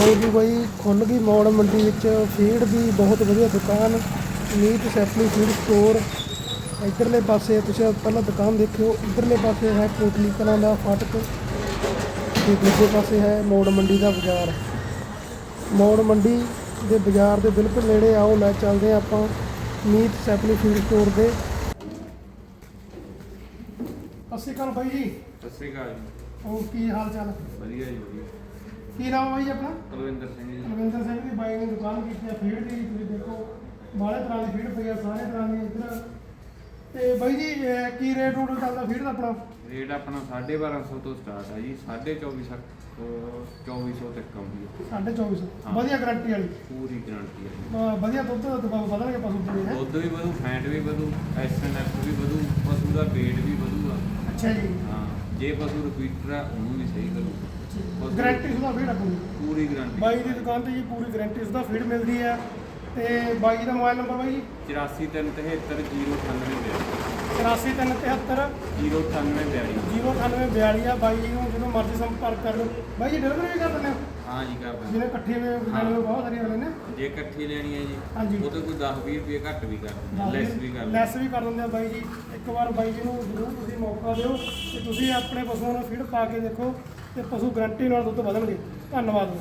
ਲਓ ਜੀ ਬਾਈ ਖੁੱਲ ਗਈ ਮੌੜ ਮੰਡੀ ਵਿੱਚ। ਫੀਡ ਦੀ ਬਹੁਤ ਵਧੀਆ ਦੁਕਾਨ ਮੀਟ ਸੈਪਲੀ ਫੀਡ ਸਟੋਰ। ਇਧਰਲੇ ਪਾਸੇ ਤੁਸੀਂ ਪਹਿਲਾਂ ਦੁਕਾਨ ਦੇਖਿਓ ਇਧਰਲੇ ਪਾਸੇ ਹੈ ਕੋਟਲੀ ਕਲਾਂ ਦਾ ਫਾਟਕ ਤੇ ਦੂਜੇ ਪਾਸੇ ਹੈ ਮੌੜ ਮੰਡੀ ਦਾ ਬਾਜ਼ਾਰ। ਮੌੜ ਮੰਡੀ ਦੇ ਬਾਜ਼ਾਰ ਦੇ ਬਿਲਕੁਲ ਨੇੜੇ ਆਓ ਲੈ ਚੱਲਦੇ ਹਾਂ ਆਪਾਂ ਮੀਟ ਸੈਪਲੀ ਫੀਡ ਸਟੋਰ ਦੇ। ਅਸੀਂ ਕੱਲ ਬਾਈ ਜੀ। ਸਤਿ ਸ੍ਰੀ ਅਕਾਲ ਜੀ। ਹੋਰ ਕੀ ਹਾਲ ਚਾਲ? ਵਧੀਆ ਜੀ ਵਧੀਆ। ਕੀ ਨਾਮ ਹੈ ਜੀ ਆਪਣਾ? ਕੁਲਵਿੰਦਰ ਸਿੰਘ ਜੀ। ਰਵਿੰਦਰ ਸਿੰਘ ਦੀ ਬਾਈ ਨੇ ਦੁਕਾਨ ਕੀਤੀ ਆ ਫੀਡ ਦੀ ਤੁਸੀਂ ਦੇਖੋ ਬਾਹਲੇ ਤਰ੍ਹਾਂ ਦੀ ਫੀਡ ਪਈ ਆ ਸਾਰੇ ਤਰ੍ਹਾਂ ਦੀ ਇੱਧਰ। ਤੇ ਬਾਈ ਜੀ ਇਹ ਕੀ ਰੇਟ ਰੂਟ ਚੱਲਦਾ ਫੀਡ ਦਾ ਆਪਣਾ? ਰੇਟ ਆਪਣਾ 1250 ਤੋਂ ਸਟਾਰਟ ਹੈ ਜੀ 2450 ਤੋਂ 2400 ਤੱਕ ਆਉਂਦੀ ਹੈ 2450 ਹਾਂ। ਵਧੀਆ ਗਾਰੰਟੀ ਵਾਲੀ। ਪੂਰੀ ਗਾਰੰਟੀ ਹੈ ਜੀ। ਅਹ ਵਧੀਆ ਦੁੱਧ ਦੁੱਧ ਵਧਣਗੇ ਪਸ਼ੂ ਦੇ ਹੈ? ਦੁੱਧ ਵੀ ਵਧੂ ਫੈਟ ਵੀ ਵਧੂ ਐਸਐਨਐਫ ਵੀ ਵਧੂ ਪਸ਼ੂ ਦਾ weight ਵੀ ਵਧੂਗਾ। ਅੱਛਾ ਜੀ। ਹਾਂ। ਜੇ ਪਸ਼ੂ ਰਿਪੀਟਰ ਹੈ ਉਹਨੂੰ ਵੀ ਸਹੀ ਕਰੂ। ਗਾਰੰਟੀ ਸੁਦਾ ਫੀਡ ਆਪਣੀ ਪੂਰੀ ਗਾਰੰਟੀ ਬਾਈ ਦੀ ਦੁਕਾਨ ਤੇ ਜੀ ਪੂਰੀ ਗਾਰੰਟੀ ਸੁਦਾ ਫੀਡ ਮਿਲਦੀ ਹੈ ਤੇ ਬਾਈ ਦਾ ਮੋਬਾਈਲ ਨੰਬਰ ਬਾਈ? ਜੀ 8437709842 84373 09842 09842 ਆ ਬਾਈ ਜੀ ਨੂੰ ਜਦੋਂ ਮਰਜ਼ੀ ਸੰਪਰਕ ਕਰ ਲਓ। ਬਾਈ ਜੀ ਡਿਲੀਵਰੀ ਵੀ ਕਰ ਦਿੰਦੇ ਹੋ? ਹਾਂ ਜੀ ਕਰ ਦਾਂਗੇ ਜਿਹਨੇ ਇਕੱਠੇ ਨੂੰ ਬਹੁਤ ਸਾਰੀਆਂ ਨੇ ਜੇ ਇਕੱਠੀ ਲੈਣੀ ਹੈ। ਜੀ ਉਹ ਤੇ ਕੋਈ 10 20 ਰੁਪਏ ਘੱਟ ਵੀ ਕਰ ਦਿੰਦੇ ਲੈਸ ਵੀ ਕਰ ਦਿੰਦੇ ਲੈਸ ਵੀ ਕਰ ਦਿੰਦੇ ਆ ਬਾਈ ਜੀ। ਇੱਕ ਵਾਰ ਬਾਈ ਜੀ ਨੂੰ ਜ਼ਰੂਰ ਤੁਸੀਂ ਮੌਕਾ ਦਿਓ ਤੇ ਤੁਸੀਂ ਆਪਣੇ ਪਸ਼ੂਆਂ ਨੂੰ ਫੀਡ ਪਾ ਕੇ ਦੇਖੋ ਤੇ ਪਸ਼ੂ ਗਰੰਟੀ ਨਾਲ ਦੁੱਧ ਵਧਣਗੇ। ਧੰਨਵਾਦ।